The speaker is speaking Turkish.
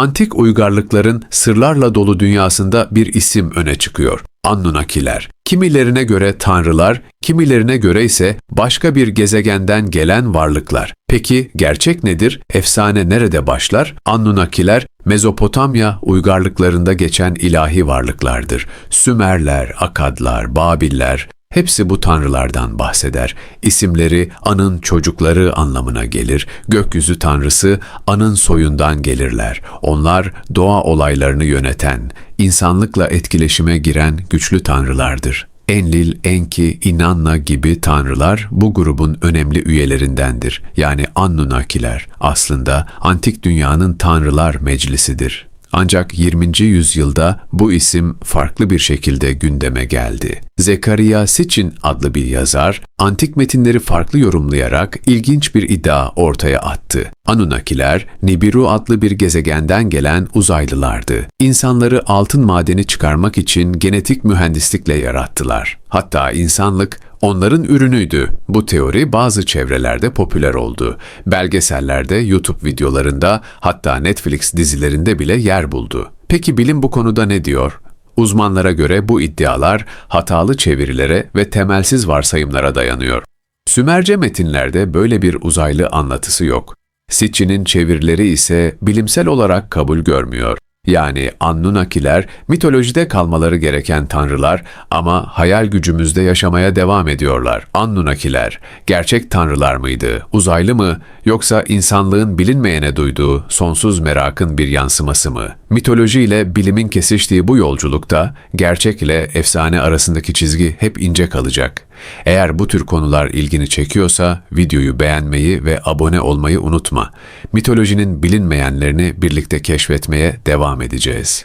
Antik uygarlıkların sırlarla dolu dünyasında bir isim öne çıkıyor. Annunakiler. Kimilerine göre tanrılar, kimilerine göre ise başka bir gezegenden gelen varlıklar. Peki gerçek nedir? Efsane nerede başlar? Annunakiler Mezopotamya uygarlıklarında geçen ilahi varlıklardır. Sümerler, Akadlar, Babiller, Hepsi bu tanrılardan bahseder. İsimleri An'ın çocukları anlamına gelir. Gökyüzü tanrısı An'ın soyundan gelirler. Onlar doğa olaylarını yöneten, insanlıkla etkileşime giren güçlü tanrılardır. Enlil, Enki, Inanna gibi tanrılar bu grubun önemli üyelerindendir. Yani Annunakiler aslında antik dünyanın tanrılar meclisidir. Ancak 20. yüzyılda bu isim farklı bir şekilde gündeme geldi. Zekariya Sitchin adlı bir yazar, antik metinleri farklı yorumlayarak ilginç bir iddia ortaya attı. Anunnakiler, Nibiru adlı bir gezegenden gelen uzaylılardı. İnsanları altın madeni çıkarmak için genetik mühendislikle yarattılar. Hatta insanlık onların ürünüydü. Bu teori bazı çevrelerde popüler oldu. Belgesellerde, YouTube videolarında, hatta Netflix dizilerinde bile yer buldu. Peki bilim bu konuda ne diyor? Uzmanlara göre bu iddialar hatalı çevirilere ve temelsiz varsayımlara dayanıyor. Sümerce metinlerde böyle bir uzaylı anlatısı yok. Sitchin'in çevirileri ise bilimsel olarak kabul görmüyor. Yani Annunakiler mitolojide kalmaları gereken tanrılar ama hayal gücümüzde yaşamaya devam ediyorlar. Annunakiler gerçek tanrılar mıydı? Uzaylı mı? Yoksa insanlığın bilinmeyene duyduğu sonsuz merakın bir yansıması mı? Mitoloji ile bilimin kesiştiği bu yolculukta gerçek ile efsane arasındaki çizgi hep ince kalacak. Eğer bu tür konular ilgini çekiyorsa videoyu beğenmeyi ve abone olmayı unutma. Mitolojinin bilinmeyenlerini birlikte keşfetmeye devam edeceğiz.